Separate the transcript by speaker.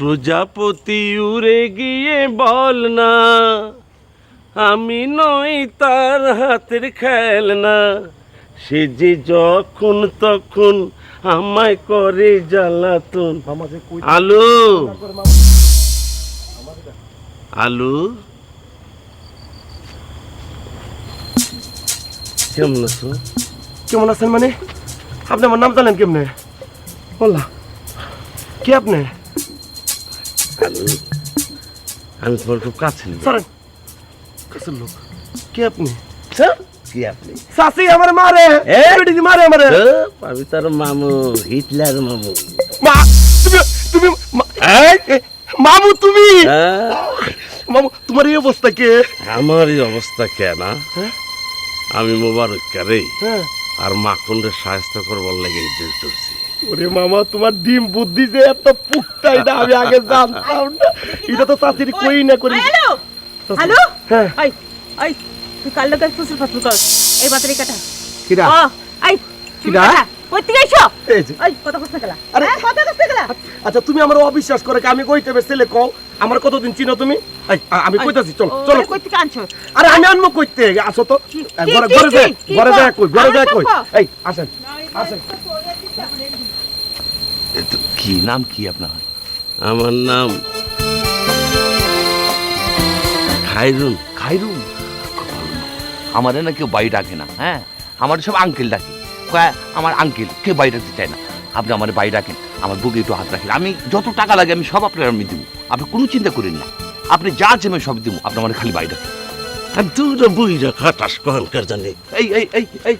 Speaker 1: প্রজাপতি উড়ে গিয়ে বল না। আমি নই তার হাতের খেলনা। সে যে যখন তখন আমায় করে জ্বালাতন। আলু। আলু। কেমন আছো?
Speaker 2: কেমন আছেন মানে? আপনি আমার নাম জানেন কেমনে? বললা কে আপনি?
Speaker 1: আলু আমি তোমার খুব কাছে
Speaker 2: সরেন কাছের লোক। কে আপনি?
Speaker 1: কি আপনি?
Speaker 2: সাসি আমার মারে।
Speaker 1: এ?
Speaker 2: মারে আমারে।
Speaker 1: আমি তার মামু হিটলার মামু।
Speaker 2: মা তুমি তুমি মামু তুমি? মামু তোমার এই অবস্থা কে?
Speaker 1: আমার এই অবস্থা কেন
Speaker 2: হ্যাঁ?
Speaker 1: আমি মোবারক কারে।
Speaker 2: হ্যাঁ।
Speaker 1: আর মাখনরে সাহায্য করবার লাগে এই ধরছি।
Speaker 2: ওরে মামা তোমার ডিম বুদ্ধি যে এত পুক্তা এটা আমি আগে জানতাম না। এটা তো কই না করি?
Speaker 3: Hello hello?
Speaker 2: হ্যাঁ।
Speaker 3: আই আই তুই কাল ফাসুল কর। এই বাতারি কাটা।
Speaker 2: কিরা?
Speaker 3: ও আই
Speaker 2: কিরা?
Speaker 3: কই থেকে আইছো আই কত কষ্ট গেলা।
Speaker 2: আরে-
Speaker 3: আরে কষ্ট গেলা।
Speaker 2: আচ্ছা তুমি আমার অবিশ্বাস করে আমি কইতে ছেলে কও? আমার কতদিন চিনো তুমি? আমি কইতাছি চলো চলো।
Speaker 3: কই থেকে আনছো
Speaker 2: আরে আমি কইতে। আসো তো। ঘরে ঘরে কই ঘরে কই। এই আসেন আসেন।
Speaker 4: কি নাম কি আপনার?
Speaker 1: আমার নাম খাইরুন
Speaker 4: খাইরুন আমার না কেউ বাড়ি ডাকে না হ্যাঁ? আমার সব আঙ্কেল ডাকে। আমার আঙ্কেল কেউ বাড়ি ডাকতে চায় না। আপনি আমার বাড়ি ডাকেন আমার বুকে একটু হাত রাখেন। আমি যত টাকা লাগে আমি সব আপনার আমি দিব। আপনি কোনো চিন্তা করেন না। আপনি যা চেয়ে আমি সব দিব আপনি আমার খালি বাড়ি ডাকেন।
Speaker 1: আর দুটো বুইরা খাটাস কহনকার জানি।
Speaker 4: এই এই এই এই।